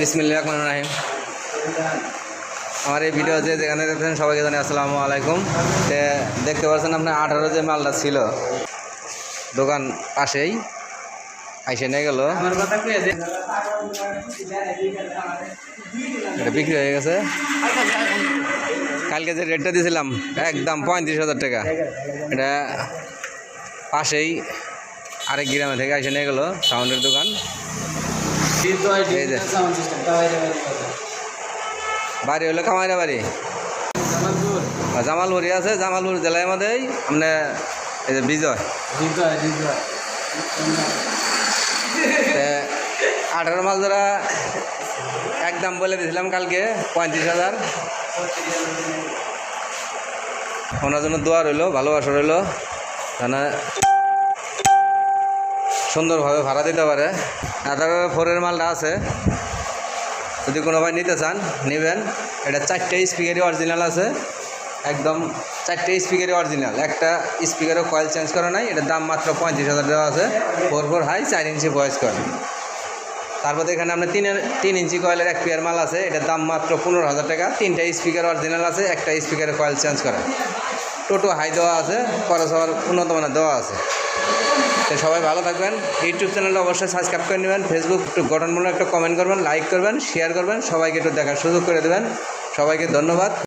রহমান রাহিম। আমার এই ভিডিও যে যেখানে দেখছেন সবাইকে জানি আসসালামু আলাইকুম। তে দেখতে পাচ্ছেন আপনার আঠারো যে মালটা ছিল দোকান পাশেই আইসে নিয়ে গেল। এটা বিক্রি হয়ে গেছে। কালকে যে রেটটা দিয়েছিলাম একদম পঁয়ত্রিশ হাজার টাকা। এটা পাশেই আরেক গ্রামে থেকে আইসে নিয়ে গেলো সাউন্ডের দোকান। বাড়ি হলো কামাইরা বাড়ি। জামালপুর। আছে? জামালপুর জেলার মধ্যেই আপনার এই যে বিজয়। আঠারো মাস ধরা একদম বলে দিয়েছিলাম কালকে পঁয়ত্রিশ হাজার। ওনার জন্য দোয়া রইল ভালোবাসা রইল। সুন্দরভাবে ভাড়া দিতে পারে। তারপরে ফোরের মালটা আছে। যদি কোনো ভাই নিতে চান, নেবেন। এটা চারটে স্পিকারই অরিজিনাল আছে। একদম চারটে স্পিকারই অরিজিনাল একটা স্পিকারও কয়েল চেঞ্জ করা নাই। এটার দাম মাত্র পঁয়ত্রিশ হাজার দেওয়া আছে। ফোর ফোর হাই চার ইঞ্চি ভয়েস কয়েল তারপর এখানে আপনার তিন তিন ইঞ্চি কয়েলের এক পেয়ার মাল আছে। এটার দাম মাত্র পনেরো হাজার টাকা। তিনটা স্পিকার অরিজিনাল আছে, একটা স্পিকারের কয়েল চেঞ্জ করা। টোটো হাই দেওয়া আছে। খরচ হওয়ার উন্নত মানের দেওয়া আছে। তো সবাই ভালো থাকবেন। ইউটিউব চ্যানেলটা অবশ্যই সাবস্ক্রাইব করে নেবেন। ফেসবুক একটু গঠনমূলক একটা কমেন্ট করবেন লাইক করবেন শেয়ার করবেন, সবাইকে একটু দেখার সুযোগ করে দেবেন। সবাইকে ধন্যবাদ।